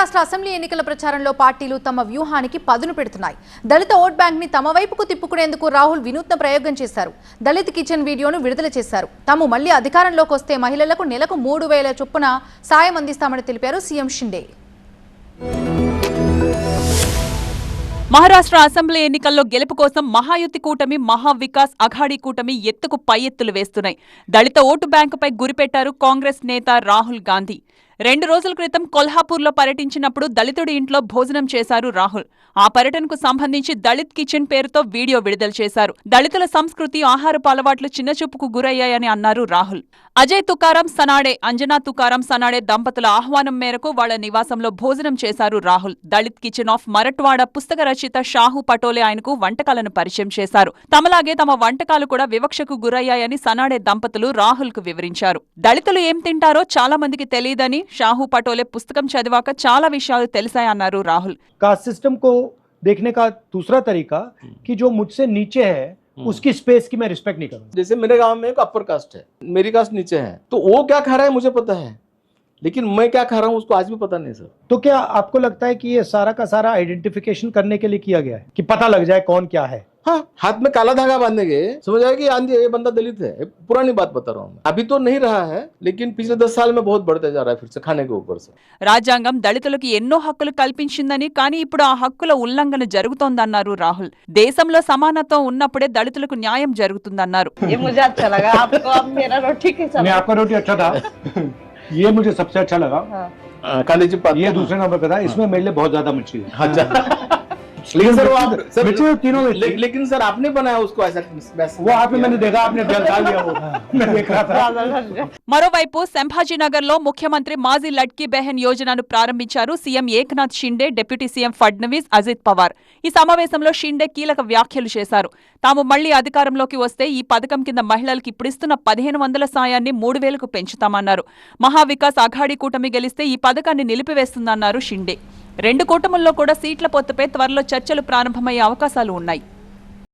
Maharashtra assembly ఎన్నికల ప్రచారంలో పార్టీలు తమ వ్యూహానికి పదును పెడుతున్నాయి. దళిత ఓట్ బ్యాంక్ని తమ వైపుకు తిప్పుకునేందుకు రాహుల్ వినూత్న ప్రయోగం చేశారు. దళిత్ కిచెన్ వీడియోను విడుదల చేశారు. తాము మళ్ళీ అధికారంలోకి వస్తే మహిళలకు నెలకు మూడు వేల చొప్పున సాయం అందిస్తామని తెలిపారు సీఎం షిండే. మహారాష్ట్ర అసెంబ్లీ ఎన్నికల్లో గెలుపు కోసం మహాయుతి కూటమి మహా వికాస్ అఘాడీ కూటమి ఎత్తుకు పై ఎత్తులు వేస్తున్నాయి. దళిత ఓటు బ్యాంకుపై గురిపెట్టారు కాంగ్రెస్ నేత రాహుల్ గాంధీ. రెండు రోజుల క్రితం కొల్హాపూర్లో పర్యటించినప్పుడు దళితుడి ఇంట్లో భోజనం చేశారు రాహుల్. ఆ పర్యటనకు సంబంధించి దళిత్ కిచెన్ పేరుతో వీడియో విడుదల చేశారు. దళితుల సంస్కృతి ఆహారపు అలవాట్లు చిన్నచూపుకు గురయ్యాయని అన్నారు రాహుల్. అజయ్ తుకారం సనాడే అంజనా తుకారం సనాడే దంపతుల ఆహ్వానం మేరకు వాళ్ళ నివాసంలో భోజనం చేశారు రాహుల్. దళిత్ కిచెన్ ఆఫ్ మరట్వాడ పుస్తక రచయిత షాహు పటోలే ఆయనకు వంటకాలను పరిచయం చేశారు. తమలాగే తమ వంటకాలు కూడా వివక్షకు గురయ్యాయని సనాడే దంపతులు రాహుల్కు వివరించారు. దళితులు ఏం తింటారో చాలా మందికి తెలియదని షాహు పటోలే పుస్తకం చదివాక చాలా విషయాలు తెలిసాయన్నారు రాహుల్ कास्ट सिस्टम को देखने का दूसरा तरीका कि जो मुझसे नीचे है उसकी स्पेस की मैं रिस्पेक्ट नहीं करूंगा जैसे मेरे गांव में एक अपर कास्ट है मेरी कास्ट नीचे है तो वो क्या खा रहा है मुझे पता है लेकिन मैं क्या खा रहा हूँ उसको आज भी पता नहीं सर तो क्या आपको लगता है कि ये सारा का सारा आइडेंटिफिकेशन करने के लिए किया गया है कि पता लग जाए कौन क्या है हाँ हाथ में काला धागा बांधेंगे समझ आए कि आंधी ये बंदा दलित है ये पुरानी बात बता रहा हूँ मैं अभी तो नहीं रहा है लेकिन पिछले दस साल में बहुत बढ़ते जा रहा है फिर से खाने के ऊपर से రాజ్యాంగం దళితులకు ఎన్నో హక్కులు కల్పించిందని కానీ ఇప్పుడు ఆ హక్కుల ఉల్లంఘన జరుగుతోందన్నారు రాహుల్ దేశంలో సమానత్వం ఉన్నప్పుడే దళితులకు న్యాయం జరుగుతుందన్నారు ये मुझे अच्छा लगा आपको अब मेरा रोटी कैसा नहीं लगा? आपका रोटी अच्छा था ये मुझे सबसे अच्छा लगा हाँ। हाँ, काली जी बात ये दूसरे नंबर पे था इसमें मेरे लिए बहुत ज्यादा मिर्ची है अच्छा लेकिन सर वो आप सर मिर्ची तो तीनों में ले, थी। लेकिन सर आपने बनाया उसको ऐसा वैसा वो आप में मैंने देखा आपने डाल दिया वो मैं देख रहा था ज्यादा डर गया। మరోవైపు సంభాజీనగర్లో ముఖ్యమంత్రి మాజీ లడ్కీ బెహన్ యోజనను ప్రారంభించారు CM Eknath Shinde deputy CM Fadnavis Ajit Pawar ఈ సమావేశంలో షిండే కీలక వ్యాఖ్యలు చేశారు తాము మళ్లీ అధికారంలోకి వస్తే ఈ పథకం కింద మహిళలకు ఇప్పుడిస్తున్న పదిహేను వందల సాయాన్ని మూడు వేలకు పెంచుతామన్నారు మహావికాస్ అఘాడీ కూటమి గెలిస్తే ఈ పథకాన్ని నిలిపివేస్తుందన్నారు షిండే రెండు కూటముల్లో కూడా సీట్ల పొత్తుపై త్వరలో చర్చలు ప్రారంభమయ్యే అవకాశాలు ఉన్నాయి.